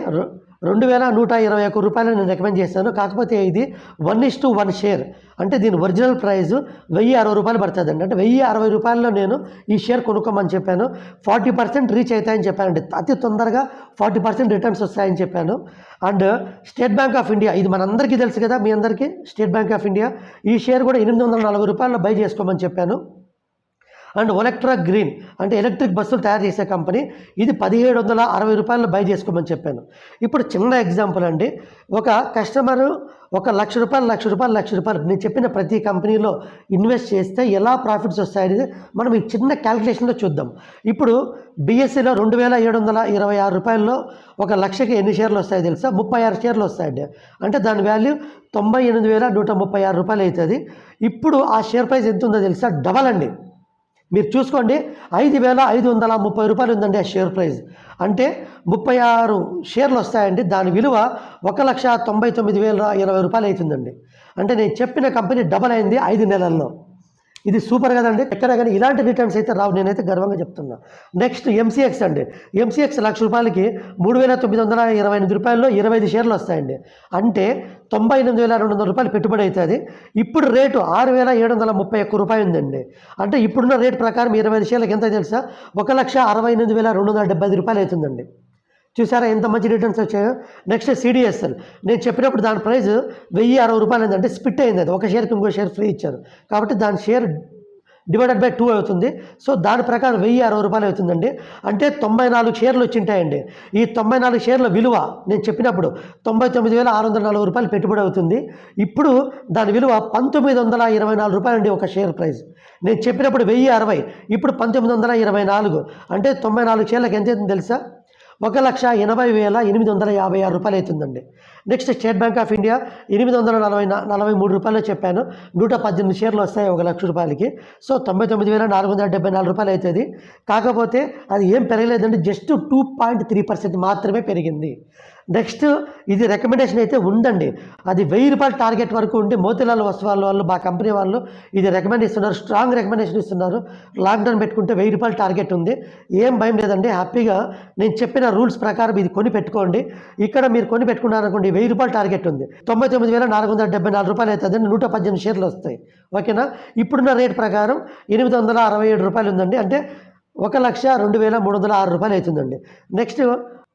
రెండు వేల నూట ఇరవై ఒక్క రూపాయలు నేను రికమెండ్ చేశాను. కాకపోతే ఇది one is to one share అంటే దీని ఒరిజినల్ ప్రైస్ వెయ్యి అరవై రూపాయలు పడుతుందండి. అంటే వెయ్యి అరవై రూపాయల్లో నేను ఈ షేర్ కొనుక్కోమని చెప్పాను. ఫార్టీ పర్సెంట్ రీచ్ అవుతాయని చెప్పానండి. అతి తొందరగా ఫార్టీ పర్సెంట్ రిటర్న్స్ వస్తాయని చెప్పాను. And State Bank of India ఇది మనందరికీ తెలుసు కదా మీ అందరికీ? స్టేట్ బ్యాంక్ ఆఫ్ ఇండియా ఈ షేర్ కూడా ఎనిమిది వందల నలభై రూపాయల్లో బై చేసుకోమని చెప్పాను. అండ్ ఒలెక్ట్రా గ్రీన్ అంటే ఎలక్ట్రిక్ బస్సులు తయారు చేసే కంపెనీ ఇది పదిహేడు వందల అరవై రూపాయలు బై చేసుకోమని చెప్పాను. ఇప్పుడు చిన్న ఎగ్జాంపుల్ అండి. ఒక కస్టమరు ఒక లక్ష రూపాయలు లక్ష రూపాయలు లక్ష రూపాయలు. నేను చెప్పిన ప్రతి కంపెనీలో ఇన్వెస్ట్ చేస్తే ఎలా ప్రాఫిట్స్ వస్తాయనేది మనం ఈ చిన్న క్యాలిక్యులేషన్లో చూద్దాం. ఇప్పుడు బీఎస్సీలో రెండు వేల ఏడు వందల ఇరవై ఆరు రూపాయల్లో ఒక లక్షకి ఎన్ని షేర్లు వస్తాయో తెలుసా? ముప్పై ఆరు షేర్లు వస్తాయండి. అంటే దాని వాల్యూ తొంభై ఎనిమిది వేల నూట ముప్పై ఆరు రూపాయలు అవుతుంది. ఇప్పుడు ఆ షేర్ ప్రైస్ ఎంత ఉందో తెలుసా? డబల్ అండి. మీరు చూసుకోండి ఐదు వేల ఐదు వందల ముప్పై రూపాయలు ఉందండి ఆ షేర్ ప్రైస్. అంటే ముప్పై ఆరు షేర్లు వస్తాయండి దాని విలువ ఒక లక్ష తొంభై తొమ్మిది వేల ఇరవై రూపాయలు అవుతుందండి. అంటే నేను చెప్పిన కంపెనీ డబల్ అయింది ఐదు నెలల్లో. ఇది సూపర్ కదండి. ఎక్కడ కానీ ఇలాంటి రిటర్న్స్ అయితే రావు. నేనైతే గర్వంగా చెప్తున్నా. నెక్స్ట్ ఎంసీఎక్స్ అండి. ఎంసీఎక్స్ లక్ష రూపాయలకి మూడు వేల తొమ్మిది వందల ఇరవై ఎనిమిది రూపాయల్లో ఇరవై ఐదు షేర్లు వస్తాయండి. అంటే తొంభై ఎనిమిది వేల రెండు వందల రూపాయలు పెట్టుబడి అవుతుంది ఇప్పుడు రేటు ఆరు వేల ఏడు వందల ముప్పై ఒక్క రూపాయలు ఉందండి. అంటే ఇప్పుడున్న రేట్ ప్రకారం ఇరవై ఐదు షేర్లకు ఎంత తెలుసా? ఒక లక్ష అరవై ఎనిమిది వేల రెండు వందల డెబ్బై ఐదు రూపాయలు అవుతుందండి. చూసారా ఎంత మంచి రిటర్న్స్ వచ్చాయో? నెక్స్ట్ సిడిఎస్ఎల్ నేను చెప్పినప్పుడు దాని ప్రైస్ వెయ్యి అరవై రూపాయలు ఏంటంటే స్పిట్ అయింది. అది ఒక షేర్కి ఇంకో షేర్ ఫ్రీ ఇచ్చారు. కాబట్టి దాని షేర్ డివైడెడ్ బై టూ అవుతుంది. సో దాని ప్రకారం వెయ్యి అరవై రూపాయలు అవుతుందండి. అంటే తొంభై నాలుగు షేర్లు వచ్చింటాయండి. ఈ తొంభై నాలుగు షేర్ల విలువ నేను చెప్పినప్పుడు తొంభై తొమ్మిది వేల ఆరు వందల నలభై రూపాయలు పెట్టుబడి అవుతుంది. ఇప్పుడు దాని విలువ పంతొమ్మిది వందల ఇరవై నాలుగు రూపాయలు అండి ఒక షేర్ ప్రైస్ నేను చెప్పినప్పుడు వెయ్యి అరవై ఇప్పుడు పంతొమ్మిది వందల ఇరవై నాలుగు. అంటే తొంభై నాలుగు షేర్లకు ఎంత అవుతుంది తెలుసా? ఒక లక్ష ఎనభై వేల ఎనిమిది వందల యాభై ఆరు రూపాయలు అవుతుందండి. Next State Bank of India ఎనిమిది వందల నలభై నలభై మూడు రూపాయలు చెప్పాను. నూట పద్దెనిమిది షేర్లు వస్తాయి ఒక లక్ష రూపాయలకి. సో తొంభై తొమ్మిది వేల నాలుగు వందల డెబ్బై నాలుగు రూపాయలు అవుతుంది. కాకపోతే అది ఏం పెరగలేదండి just two point three percent మాత్రమే పెరిగింది. నెక్స్ట్ ఇది రికమెండేషన్ అయితే ఉందండి. అది వెయ్యి రూపాయల టార్గెట్ వరకు ఉండి మోతిలాల్ వస్తువాళ్ళ వాళ్ళు మా కంపెనీ వాళ్ళు ఇది రికమెండ్ ఇస్తున్నారు స్ట్రాంగ్ రికమెండేషన్ ఇస్తున్నారు. లాక్డౌన్ పెట్టుకుంటే వెయ్యి రూపాయల టార్గెట్ ఉంది. ఏం భయం లేదండి హ్యాపీగా నేను చెప్పిన రూల్స్ ప్రకారం ఇది కొని పెట్టుకోండి. ఇక్కడ మీరు కొని పెట్టుకున్నారనుకోండి వెయ్యి రూపాయల టార్గెట్ ఉంది. తొంభై తొమ్మిది వేల నాలుగు వందల డెబ్బై నాలుగు రూపాయలు అవుతుంది నూట పద్దెనిమిది షేర్లు వస్తాయి. ఓకేనా? ఇప్పుడున్న రేట్ ప్రకారం ఎనిమిది వందల అరవై ఏడు రూపాయలు ఉందండి. అంటే ఒక లక్ష రెండు వేల మూడు వందల ఆరు రూపాయలు అవుతుందండి. నెక్స్ట్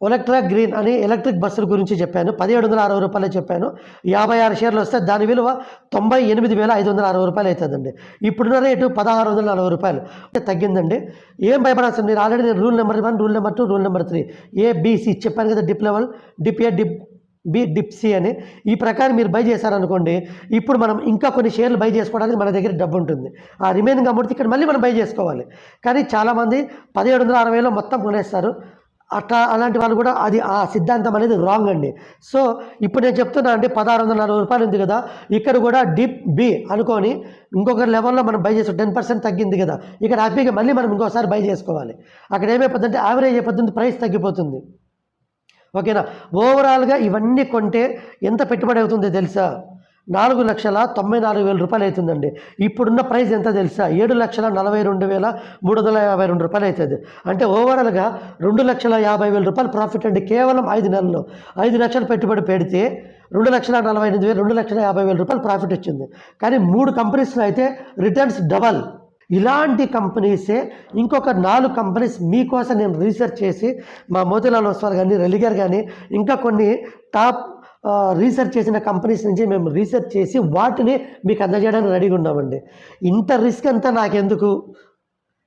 ఎలక్ట్రా గ్రీన్ అని ఎలక్ట్రిక్ బస్సుల గురించి చెప్పాను. పదిహేడు వందల అరవై రూపాయలు చెప్పాను. యాభై ఆరు షేర్లు వస్తే దాని విలువ తొంభై ఎనిమిది వేల ఐదు వందల అరవై రూపాయలు అవుతుందండి ఇప్పుడున్న రేటు పదహారు వందల నలభై రూపాయలు. అంటే తగ్గిందండి. ఏం భయపడాల్సిన మీరు ఆల్రెడీ నేను rule number one rule number two rule number three ABC చెప్పాను కదా dip level dip A dip B dip C అని. ఈ ప్రకారం మీరు బై చేశారనుకోండి ఇప్పుడు మనం ఇంకా కొన్ని షేర్లు బై చేసుకోవడానికి మన దగ్గర డబ్బు ఉంటుంది. ఆ రిమైనింగ్ అమౌంట్ ఇక్కడ మళ్ళీ మనం బై చేసుకోవాలి. కానీ చాలామంది పదిహేడు వందల అరవైలో మొత్తం కొనేస్తారు. అట్లా అలాంటి వాళ్ళు కూడా అది ఆ సిద్ధాంతం అనేది రాంగ్ అండి. సో ఇప్పుడు నేను చెప్తున్నా అండి పదహారు వందల నలభై రూపాయలు ఉంది కదా ఇక్కడ కూడా డిప్ బి అనుకొని ఇంకొక లెవెల్లో మనం బై చేసుకో టెన్ పర్సెంట్ తగ్గింది కదా ఇక్కడ హ్యాపీగా మళ్ళీ మనం ఇంకోసారి బై చేసుకోవాలి. అక్కడ ఏమైపోతుందంటే యావరేజ్ అయిపోతుంది ప్రైస్ తగ్గిపోతుంది. ఓకేనా? ఓవరాల్గా ఇవన్నీ కొంటే ఎంత పెట్టుబడి అవుతుందో తెలుసా? నాలుగు లక్షల తొంభై నాలుగు వేల రూపాయలు అవుతుందండి. ఇప్పుడున్న ప్రైస్ ఎంత తెలుసా? ఏడు లక్షల నలభై రెండు వేల మూడు వందల యాభై రెండు రూపాయలు అవుతుంది. అంటే ఓవరాల్గా రెండు లక్షల యాభై వేల రూపాయలు ప్రాఫిట్ అండి. కేవలం ఐదు నెలల్లో ఐదు లక్షలు పెట్టుబడి పెడితే రెండు లక్షల నలభై ఎనిమిది వేలు రెండు లక్షల యాభై వేల రూపాయలు ప్రాఫిట్ వచ్చింది. కానీ మూడు కంపెనీస్లో అయితే రిటర్న్స్ డబల్. ఇలాంటి కంపెనీసే ఇంకొక నాలుగు కంపెనీస్ మీకోసం నేను రీసెర్చ్ చేసి మా మోతిలాల్ ఒస్వాల్ కానీ రెలిగర్ కానీ ఇంకా కొన్ని టాప్ రీసెర్చ్ చేసిన కంపెనీస్ నుంచి మేము రీసెర్చ్ చేసి వాటిని మీకు అందజేయడానికి రెడీగా ఉన్నామండి. ఇంత రిస్క్ అంతా నాకెందుకు?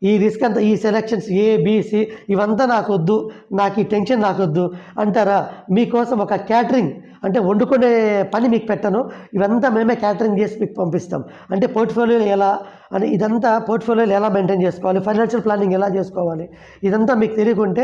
ఈ రిస్క్ అంతా ఈ సెలక్షన్స్ ఏ బీసీ ఇవంతా నాకు వద్దు నాకు ఈ టెన్షన్ నాకు వద్దు అంటారా? మీకోసం ఒక క్యాటరింగ్ అంటే వండుకునే పని మీకు పెట్టను. ఇవంతా మేమే క్యాటరింగ్ చేసి మీకు పంపిస్తాం. అంటే పోర్ట్ఫోలియో ఎలా? అని ఇదంతా పోర్ట్ఫోలియోలు ఎలా మెయింటైన్ చేసుకోవాలి? ఫైనాన్షియల్ ప్లానింగ్ ఎలా చేసుకోవాలి? ఇదంతా మీకు తెలియకుంటే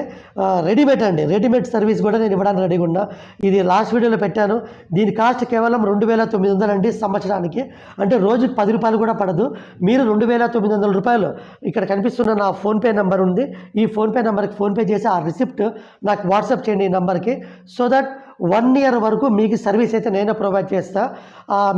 రెడీమేడ్ అండి. రెడీమేడ్ సర్వీస్ కూడా నేను ఇవ్వడానికి రెడీగా ఉన్నా. ఇది లాస్ట్ వీడియోలో పెట్టాను. దీని కాస్ట్ కేవలం రెండు వేల తొమ్మిది వందలు అండి సంవత్సరానికి. అంటే రోజుకి పది రూపాయలు కూడా పడదు. మీరు రెండు వేల తొమ్మిది వందల రూపాయలు ఇక్కడ కనిపిస్తున్న నా ఫోన్పే నెంబర్ ఉంది. ఈ ఫోన్పే నెంబర్కి ఫోన్పే చేసి ఆ రిసిప్ట్ నాకు వాట్సాప్ చేయండి ఈ నెంబర్కి. సో దట్ వన్ ఇయర్ వరకు మీకు సర్వీస్ అయితే నేనే ప్రొవైడ్ చేస్తా.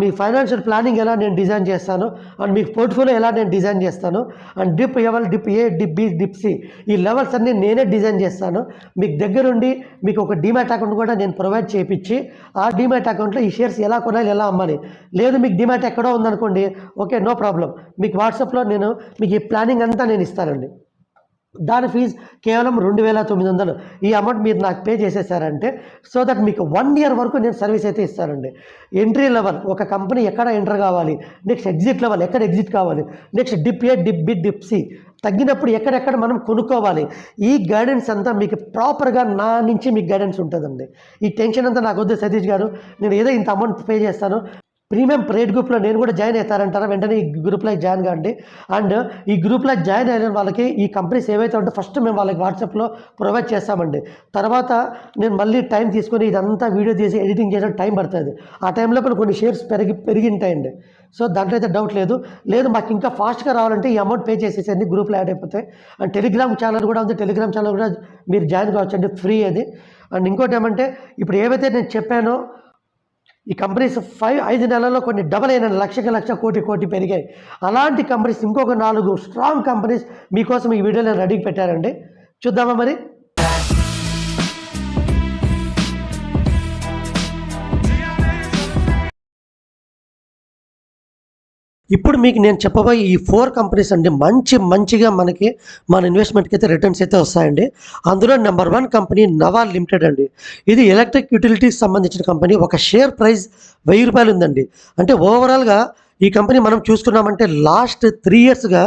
మీ ఫైనాన్షియల్ ప్లానింగ్ ఎలా నేను డిజైన్ చేస్తాను అండ్ మీకు పోర్ట్ఫోలియో ఎలా నేను డిజైన్ చేస్తాను and dip level dip A dip B dip C ఈ లెవెల్స్ అన్నీ నేనే డిజైన్ చేస్తాను. మీకు దగ్గరుండి మీకు ఒక డిమాట్ అకౌంట్ కూడా నేను ప్రొవైడ్ చేయించి ఆ డిమాట్ అకౌంట్లో ఈ షేర్స్ ఎలా కొనాలి ఎలా అమ్మాలి. లేదు మీకు డిమాట్ ఎక్కడో ఉందనుకోండి ఓకే నో ప్రాబ్లం. మీకు వాట్సాప్లో నేను మీకు ఈ ప్లానింగ్ అంతా నేను ఇస్తానండి. దాని ఫీజు కేవలం రెండు వేల తొమ్మిది వందలు. ఈ అమౌంట్ మీరు నాకు పే చేసేసారంటే సో దట్ మీకు వన్ ఇయర్ వరకు నేను సర్వీస్ అయితే ఇస్తానండి. ఎంట్రీ లెవెల్ ఒక కంపెనీ ఎక్కడ ఎంటర్ కావాలి? నెక్స్ట్ ఎగ్జిట్ లెవెల్ ఎక్కడ ఎగ్జిట్ కావాలి? Next dip A dip B dip C తగ్గినప్పుడు ఎక్కడెక్కడ మనం కొనుక్కోవాలి? ఈ గైడెన్స్ అంతా మీకు ప్రాపర్గా నా నుంచి మీకు గైడెన్స్ ఉంటుందండి. ఈ టెన్షన్ అంతా నాకు వద్దు సతీష్ గారు. నేను ఏదో ఇంత అమౌంట్ పే చేస్తాను. ప్రీమియం ప్రైడ్ గ్రూప్లో నేను కూడా జాయిన్ అవుతారంటారా వెంటనే ఈ గ్రూప్లో జాయిన్ కాండి. అండ్ ఈ గ్రూప్లో జాయిన్ అయిన వాళ్ళకి ఈ కంపెనీస్ ఏవైతే ఉంటే ఫస్ట్ మేము వాళ్ళకి వాట్సాప్లో ప్రొవైడ్ చేస్తామండి. తర్వాత నేను మళ్ళీ టైం తీసుకొని ఇదంతా వీడియో తీసి ఎడిటింగ్ చేయడం టైం పడుతుంది. ఆ టైంలో కొన్ని షేర్స్ పెరిగి పెరిగి ఉంటాయండి సో దాంట్లో అయితే డౌట్ లేదు. లేదు మాకు ఇంకా ఫాస్ట్గా రావాలంటే ఈ అమౌంట్ పే చేసేసేయండి. గ్రూప్లో యాడ్ అయిపోతాయి అండ్ టెలిగ్రామ్ ఛానల్ కూడా ఉంది. టెలిగ్రామ్ ఛానల్ కూడా మీరు జాయిన్ కావచ్చు అండి ఫ్రీ అది. అండ్ ఇంకోటి ఏమంటే ఇప్పుడు ఏవైతే నేను చెప్పానో ఈ కంపెనీస్ ఫైవ్ ఐదు నెలల్లో కొన్ని డబల్ అయిన లక్షకి లక్ష కోటి కోటి పెరిగాయి. అలాంటి కంపెనీస్ ఇంకొక నాలుగు స్ట్రాంగ్ కంపెనీస్ మీకోసం ఈ వీడియోలో రెడీకి పెట్టారండి. చూద్దామా మరి? ఇప్పుడు మీకు నేను చెప్పబోయే ఈ ఫోర్ కంపెనీస్ అండి మంచి మంచిగా మనకి మన ఇన్వెస్ట్మెంట్కి అయితే రిటర్న్స్ అయితే వస్తాయండి. అందులో number one company Nava limited అండి. ఇది ఎలక్ట్రిక్ యూటిలిటీకి సంబంధించిన కంపెనీ ఒక షేర్ ప్రైస్ వెయ్యి రూపాయలు ఉందండి. అంటే ఓవరాల్గా ఈ కంపెనీ మనం చూసుకున్నామంటే లాస్ట్ త్రీ ఇయర్స్గా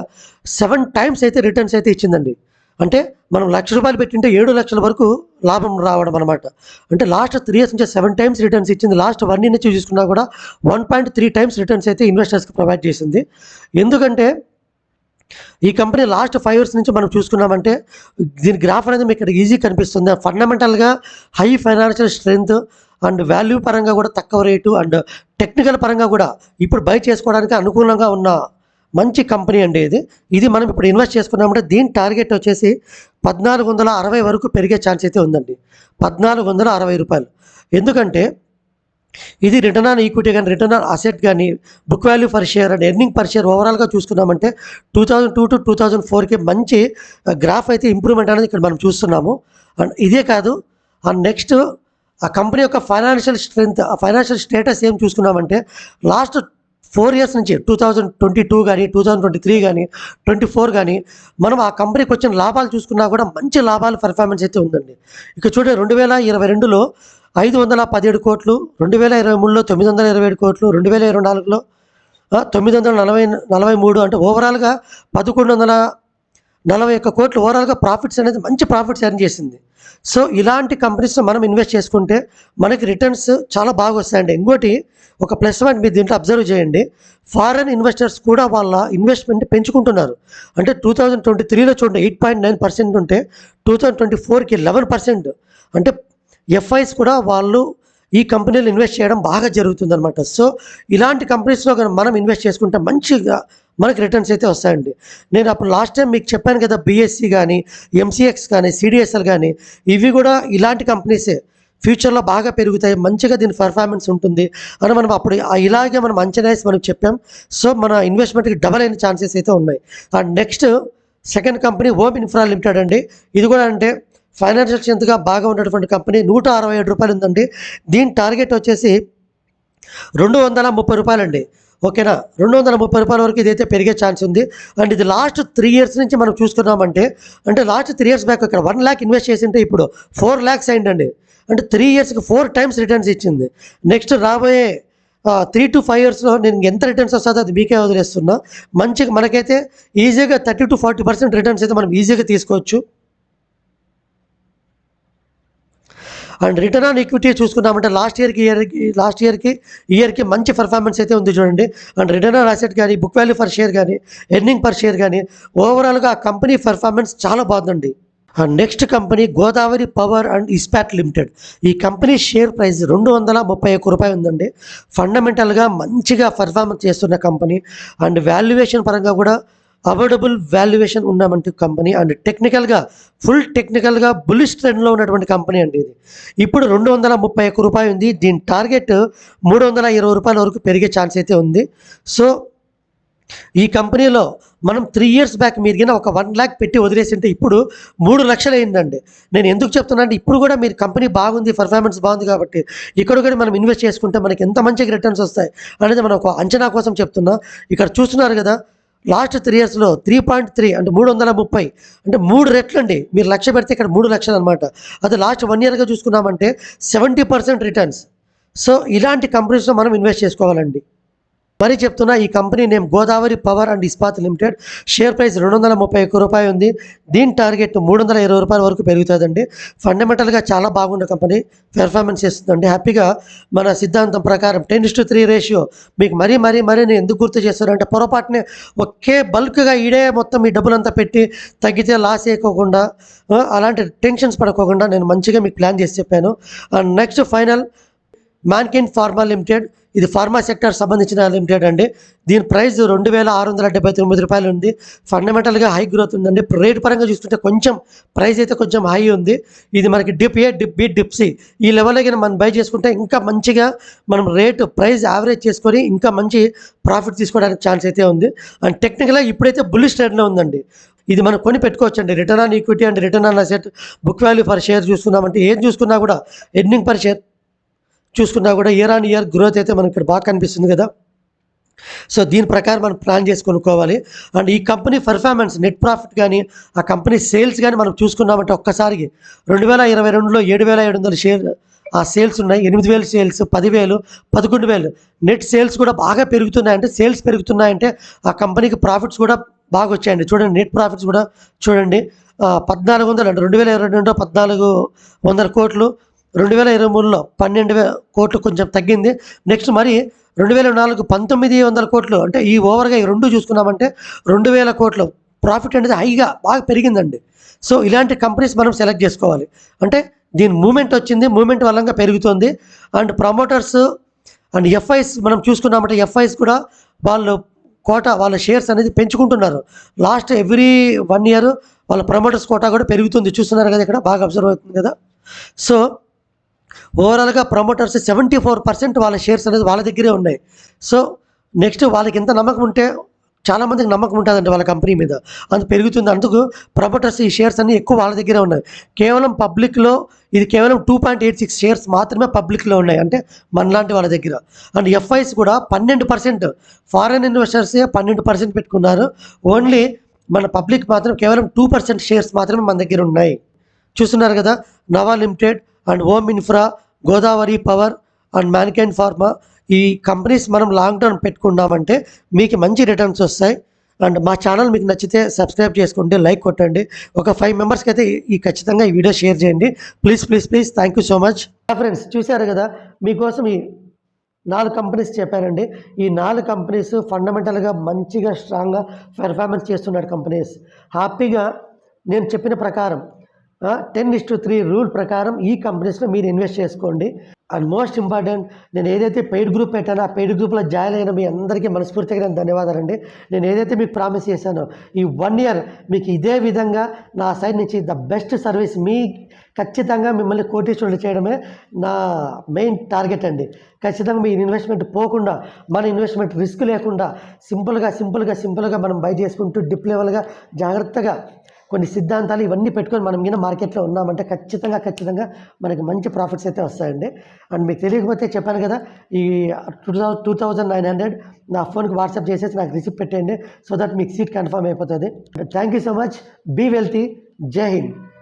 సెవెన్ టైమ్స్ అయితే రిటర్న్స్ అయితే ఇచ్చిందండి. అంటే మనం లక్ష రూపాయలు పెట్టింటే ఏడు లక్షల వరకు లాభం రావడం అనమాట అంటే లాస్ట్ త్రీ ఇయర్స్ నుంచి సెవెన్ టైమ్స్ రిటర్న్స్ ఇచ్చింది. లాస్ట్ వన్ ఇయర్ నుంచి చూసుకున్నా కూడా one point three times returns అయితే ఇన్వెస్టర్స్కి ప్రొవైడ్ చేసింది. ఎందుకంటే ఈ కంపెనీ లాస్ట్ ఫైవ్ ఇయర్స్ నుంచి మనం చూసుకున్నామంటే దీని గ్రాఫ్ అనేది మీకు ఇక్కడ ఈజీ కనిపిస్తుంది. ఫండమెంటల్గా high financial strength and value పరంగా కూడా తక్కువ రేటు అండ్ టెక్నికల్ పరంగా కూడా ఇప్పుడు బై చేసుకోవడానికి అనుకూలంగా ఉన్న మంచి కంపెనీ అండి ఇది. ఇది మనం ఇప్పుడు ఇన్వెస్ట్ చేసుకున్నామంటే దీని టార్గెట్ వచ్చేసి పద్నాలుగు వందల అరవై వరకు పెరిగే ఛాన్స్ అయితే ఉందండి. పద్నాలుగు వందల అరవై రూపాయలు. ఎందుకంటే ఇది రిటర్న్ ఆన్ ఈక్విటీ కానీ రిటర్న్ ఆన్ అసెట్ కానీ book value per share and earning per share ఓవరాల్గా చూసుకున్నామంటే two thousand two to two thousand ఫోర్కి మంచి గ్రాఫ్ అయితే ఇంప్రూవ్మెంట్ అనేది ఇక్కడ మనం చూస్తున్నాము. అండ్ ఇదే కాదు అండ్ నెక్స్ట్ ఆ కంపెనీ యొక్క ఫైనాన్షియల్ స్ట్రెంగ్త్ ఆ ఫైనాన్షియల్ స్టేటస్ ఏం చూసుకున్నామంటే లాస్ట్ ఫోర్ ఇయర్స్ నుంచి టూ థౌజండ్ ట్వంటీ టూ కానీ టూ థౌజండ్ ట్వంటీ త్రీ కానీ ట్వంటీ ఫోర్ కానీ మనం ఆ కంపెనీకి వచ్చిన లాభాలు చూసుకున్నా కూడా మంచి లాభాలు పర్ఫార్మెన్స్ అయితే ఉందండి. ఇక చూడండి రెండు వేల ఇరవై రెండులో ఐదు వందల పదిహేడు కోట్లు రెండు వేల ఇరవై మూడులో తొమ్మిది వందల ఇరవై ఏడు కోట్లు రెండు వేల ఇరవై నాలుగులో తొమ్మిది వందల నలభై నలభై మూడు అంటే ఓవరాల్గా పదకొండు వందల నలభై ఒక్క కోట్లు. ఓవరాల్గా ప్రాఫిట్స్ అనేది మంచి ప్రాఫిట్స్ ఎర్న్ చేసింది. సో ఇలాంటి కంపెనీస్లో మనం ఇన్వెస్ట్ చేసుకుంటే మనకి రిటర్న్స్ చాలా బాగా వస్తాయండి. ఇంకోటి ఒక ప్లస్ పాయింట్ మీరు దీంట్లో అబ్జర్వ్ చేయండి. ఫారెన్ ఇన్వెస్టర్స్ కూడా వాళ్ళ ఇన్వెస్ట్మెంట్ పెంచుకుంటున్నారు. అంటే టూ థౌజండ్ ట్వంటీ త్రీలో చూడండి ఎయిట్ పాయింట్ నైన్ పర్సెంట్ ఉంటే టూ థౌజండ్ ట్వంటీ ఫోర్కి లెవెన్ పర్సెంట్ అంటే ఎఫ్ఐస్ కూడా వాళ్ళు ఈ కంపెనీలు ఇన్వెస్ట్ చేయడం బాగా జరుగుతుందన్నమాట. సో ఇలాంటి కంపెనీస్లో మనం ఇన్వెస్ట్ చేసుకుంటే మంచిగా మనకి రిటర్న్స్ అయితే వస్తాయండి. నేను అప్పుడు లాస్ట్ టైం మీకు చెప్పాను కదా బీఎస్సీ కానీ ఎంసీఎక్స్ కానీ సిడిఎస్ఎల్ కానీ ఇవి కూడా ఇలాంటి కంపెనీసే ఫ్యూచర్లో బాగా పెరుగుతాయి మంచిగా దీని పర్ఫార్మెన్స్ ఉంటుంది అని మనం అప్పుడు ఇలాగే మనం అంచనా వేసి మనం చెప్పాం. సో మన ఇన్వెస్ట్మెంట్కి డబల్ అయిన ఛాన్సెస్ అయితే ఉన్నాయి. And next second company home infra limited అండి. ఇది కూడా అంటే ఫైనాన్షియల్ స్ట్రెంత్గా బాగా ఉన్నటువంటి కంపెనీ నూట అరవై ఏడు రూపాయలు ఉందండి. దీని టార్గెట్ వచ్చేసి రెండు వందల ముప్పై రూపాయలండి. ఓకేనా? రెండు వందల ముప్పై రూపాయల వరకు ఇదైతే పెరిగే ఛాన్స్ ఉంది. అండ్ ఇది లాస్ట్ త్రీ ఇయర్స్ నుంచి మనం చూసుకున్నామంటే అంటే లాస్ట్ త్రీ ఇయర్స్ బ్యాక్ ఇక్కడ వన్ ల్యాక్ ఇన్వెస్ట్ చేసింటే ఇప్పుడు ఫోర్ ల్యాక్స్ అయిందండి. అంటే త్రీ ఇయర్స్కి ఫోర్ టైమ్స్ రిటర్న్స్ ఇచ్చింది. నెక్స్ట్ రాబోయే త్రీ టు ఫైవ్ ఇయర్స్లో నేను ఎంత రిటర్న్స్ వస్తుందో అది మీకే వదిలేస్తున్నా. మంచిగా మనకైతే ఈజీగా thirty to forty percent returns అయితే మనం ఈజీగా తీసుకోవచ్చు. అండ్ రిటర్న్ ఆన్ ఈక్విటీ చూసుకున్నామంటే లాస్ట్ ఇయర్కి ఇయర్కి లాస్ట్ ఇయర్కి ఇయర్కి మంచి పర్ఫార్మెన్స్ అయితే ఉంది చూడండి. అండ్ రిటర్న్ ఆన్ అసెట్ కానీ బుక్ వాల్యూ పర్ షేర్ కానీ ఎర్నింగ్ పర్ షేర్ కానీ ఓవరాల్గా ఆ కంపెనీ పర్ఫార్మెన్స్ చాలా బాగుందండి. And next company Godavari power and Ispat limited ఈ కంపెనీ షేర్ ప్రైస్ రెండు వందల ముప్పై ఒక్క రూపాయలు ఉందండి. ఫండమెంటల్గా మంచిగా పర్ఫార్మెన్స్ చేస్తున్న కంపెనీ అండ్ వాల్యుయేషన్ పరంగా కూడా అవైలబుల్ వాల్యుయేషన్ ఉన్నటువంటి కంపెనీ అండ్ టెక్నికల్గా ఫుల్ టెక్నికల్గా బులిష్ ట్రెండ్లో ఉన్నటువంటి కంపెనీ అండి ఇది. ఇప్పుడు రెండు వందల ముప్పై ఒక్క రూపాయి ఉంది. దీని టార్గెట్ మూడు వందల ఇరవై రూపాయల వరకు పెరిగే ఛాన్స్ అయితే ఉంది. సో ఈ కంపెనీలో మనం త్రీ ఇయర్స్ బ్యాక్ మీరు కింద ఒక వన్ ల్యాక్ పెట్టి వదిలేసింటే ఇప్పుడు మూడు లక్షలు అయిందండి. నేను ఎందుకు చెప్తున్నా అంటే ఇప్పుడు కూడా మీరు కంపెనీ బాగుంది పర్ఫార్మెన్స్ బాగుంది కాబట్టి ఇక్కడ కూడా మనం ఇన్వెస్ట్ చేసుకుంటే మనకి ఎంత మంచిగా రిటర్న్స్ వస్తాయి అనేది మనం ఒక అంచనా కోసం చెప్తున్నా. ఇక్కడ చూస్తున్నారు కదా లాస్ట్ త్రీ ఇయర్స్లో త్రీ పాయింట్ త్రీ అంటే మూడు వందల ముప్పై అంటే మూడు రెట్లు అండి మీరు లక్ష పెడితే ఇక్కడ మూడు లక్షలు అనమాట అది లాస్ట్ వన్ ఇయర్గా చూసుకున్నామంటే సెవెంటీ పర్సెంట్ రిటర్న్స్. సో ఇలాంటి కంపెనీస్లో మనం ఇన్వెస్ట్ చేసుకోవాలండి. మరీ చెప్తున్నా ఈ company name Godavari power and Ispat limited. Share price రెండు వందల ముప్పై ఒక్క రూపాయలు ఉంది. దీని టార్గెట్ మూడు వందల ఇరవై రూపాయల వరకు పెరుగుతుందండి. ఫండమెంటల్గా చాలా బాగున్న కంపెనీ. పెర్ఫార్మెన్స్ చేస్తుందండి. హ్యాపీగా మన సిద్ధాంతం ప్రకారం టెన్ టు త్రీ రేషియో మీకు మరీ మరీ మరీ నేను ఎందుకు గుర్తు చేస్తానంటే పొరపాటునే ఒకే బల్క్గా ఈడే మొత్తం ఈ డబ్బులంతా పెట్టి తగ్గితే లాస్ అయిపోకుండా అలాంటి టెన్షన్స్ పడుకోకుండా నేను మంచిగా మీకు ప్లాన్ చేసి చెప్పాను. And next final Mankind pharma limited ఇది ఫార్మా సెక్టర్ సంబంధించిన లిమిటెడ్ అండి. దీని ప్రైస్ రెండు వేల ఆరు వందల డెబ్బై తొమ్మిది రూపాయలు ఉంది. ఫండమెంటల్గా హై గ్రోత్ ఉందండి. రేట్ పరంగా చూసుకుంటే కొంచెం ప్రైస్ అయితే కొంచెం హై ఉంది. ఇది మనకి dip A dip B dip C ఈ లెవెల్లో కానీ మనం బై చేసుకుంటే ఇంకా మంచిగా మనం రేట్ ప్రైస్ యావరేజ్ చేసుకొని ఇంకా మంచి ప్రాఫిట్ తీసుకోవడానికి ఛాన్స్ అయితే ఉంది. అండ్ టెక్నికల్గా ఇప్పుడైతే బుల్లిష్ ట్రేడ్లో ఉందండి. ఇది మనం కొని పెట్టుకోవచ్చు అండి return on equity and return on asset book value per share చూసుకున్నామంటే ఏం చూసుకున్నా కూడా ఎర్నింగ్ పర్ షేర్ చూసుకున్నా కూడా ఇయర్ ఆన్ ఇయర్ గ్రోత్ అయితే మనకి ఇక్కడ బాగా కనిపిస్తుంది కదా. సో దీని ప్రకారం మనం ప్లాన్ చేసుకొనుకోవాలి అండ్ ఈ కంపెనీ పర్ఫార్మెన్స్ నెట్ ప్రాఫిట్ కానీ ఆ కంపెనీ సేల్స్ కానీ మనం చూసుకున్నామంటే ఒక్కసారికి రెండు వేల ఇరవై రెండులో ఏడు వేల ఏడు వందల షేర్ ఆ సేల్స్ ఉన్నాయి. ఎనిమిది వేలు సేల్స్ పదివేలు పదకొండు వేలు. నెట్ సేల్స్ కూడా బాగా పెరుగుతున్నాయంటే సేల్స్ పెరుగుతున్నాయంటే ఆ కంపెనీకి ప్రాఫిట్స్ కూడా బాగా వచ్చాయండి. చూడండి నెట్ ప్రాఫిట్స్ కూడా చూడండి. పద్నాలుగు వందలు అంటే రెండు వేల ఇరవై రెండులో పద్నాలుగు వందల కోట్లు రెండు వేల ఇరవై మూడులో పన్నెండు వేల కోట్లు కొంచెం తగ్గింది. నెక్స్ట్ మరి రెండు వేల నాలుగు పంతొమ్మిది వందల కోట్లు అంటే ఈ ఓవర్గా ఈ రెండు చూసుకున్నామంటే రెండు వేల కోట్లు ప్రాఫిట్ అనేది హైగా బాగా పెరిగిందండి. సో ఇలాంటి కంపెనీస్ మనం సెలెక్ట్ చేసుకోవాలి. అంటే దీని మూమెంట్ వచ్చింది మూమెంట్ వల్లంగా పెరుగుతుంది. అండ్ ప్రమోటర్స్ అండ్ ఎఫ్ఐస్ మనం చూసుకున్నామంటే ఎఫ్ఐస్ కూడా వాళ్ళు కోటా వాళ్ళ షేర్స్ అనేది పెంచుకుంటున్నారు. లాస్ట్ ఎవ్రీ వన్ ఇయర్ వాళ్ళ ప్రమోటర్స్ కోటా కూడా పెరుగుతుంది. చూస్తున్నారు కదా ఇక్కడ బాగా అబ్జర్వ్ అవుతుంది కదా. సో ఓవరాల్గా ప్రమోటర్స్ సెవెంటీ ఫోర్ పర్సెంట్ వాళ్ళ షేర్స్ అనేది వాళ్ళ దగ్గరే ఉన్నాయి. సో నెక్స్ట్ వాళ్ళకి ఎంత నమ్మకం ఉంటే చాలామందికి నమ్మకం ఉంటుందండి వాళ్ళ కంపెనీ మీద. అంత పెరుగుతుంది. అందుకు ప్రమోటర్స్ ఈ షేర్స్ అన్నీ ఎక్కువ వాళ్ళ దగ్గరే ఉన్నాయి. కేవలం పబ్లిక్లో ఇది కేవలం two point eight six shares మాత్రమే పబ్లిక్లో ఉన్నాయి. అంటే మనలాంటి వాళ్ళ దగ్గర. అండ్ ఎఫ్ఐస్ కూడా పన్నెండు పర్సెంట్ ఫారెన్ ఇన్వెస్టర్సే పన్నెండు పర్సెంట్ పెట్టుకున్నారు. ఓన్లీ మన పబ్లిక్ మాత్రం కేవలం టూ పర్సెంట్ షేర్స్ మాత్రమే మన దగ్గర ఉన్నాయి. చూస్తున్నారు కదా Nava limited and Om infra Godavari power and Mankind pharma ఈ కంపెనీస్ మనం లాంగ్ టర్మ్ పెట్టుకున్నామంటే మీకు మంచి రిటర్న్స్ వస్తాయి. అండ్ మా ఛానల్ మీకు నచ్చితే సబ్స్క్రైబ్ చేసుకోండి లైక్ కొట్టండి. ఒక ఫైవ్ మెంబర్స్కి అయితే ఈ ఖచ్చితంగా ఈ వీడియో షేర్ చేయండి. Please please please thank you so much. Friends చూశారు కదా మీకోసం ఈ నాలుగు కంపెనీస్ చెప్పానండి. ఈ నాలుగు కంపెనీస్ ఫండమెంటల్గా మంచిగా స్ట్రాంగ్గా పెర్ఫార్మెన్స్ చేస్తున్నారు కంపెనీస్. హ్యాపీగా నేను చెప్పిన ప్రకారం ten is to three rule ప్రకారం ఈ కంపెనీస్లో మీరు ఇన్వెస్ట్ చేసుకోండి. అండ్ మోస్ట్ ఇంపార్టెంట్ నేను ఏదైతే పెయిడ్ గ్రూప్ పెట్టానో ఆ పెయిడ్ గ్రూప్లో జాయిన్ అయిన మీ అందరికీ మనస్ఫూర్తిగా నేను ధన్యవాదాలండి నేను ఏదైతే మీకు ప్రామిస్ చేశానో ఈ వన్ ఇయర్ మీకు ఇదే విధంగా నా సైడ్ నుంచి ద బెస్ట్ సర్వీస్ మీ ఖచ్చితంగా మిమ్మల్ని కోటీశ్వరులు చేయడమే నా మెయిన్ టార్గెట్ అండి. ఖచ్చితంగా మీ ఇన్వెస్ట్మెంట్ పోకుండా మన ఇన్వెస్ట్మెంట్ రిస్క్ లేకుండా సింపుల్గా సింపుల్గా సింపుల్గా మనం బై చేసుకుంటూ డిప్ లెవెల్గా జాగ్రత్తగా కొన్ని సిద్ధాంతాలు ఇవన్నీ పెట్టుకొని మనం కింద మార్కెట్లో ఉన్నామంటే ఖచ్చితంగా ఖచ్చితంగా మనకి మంచి ప్రాఫిట్స్ అయితే వస్తాయండి. అండ్ మీకు తెలియకపోతే చెప్పాను కదా ఈ two thou two thousand nine hundred నా ఫోన్కి వాట్సాప్ చేసేసి నాకు రిసిప్ట్ పెట్టేయండి సో దట్ మీకు సీట్ కన్ఫర్మ్ అయిపోతుంది. Thank you so much. Be wealthy. Jai Hind.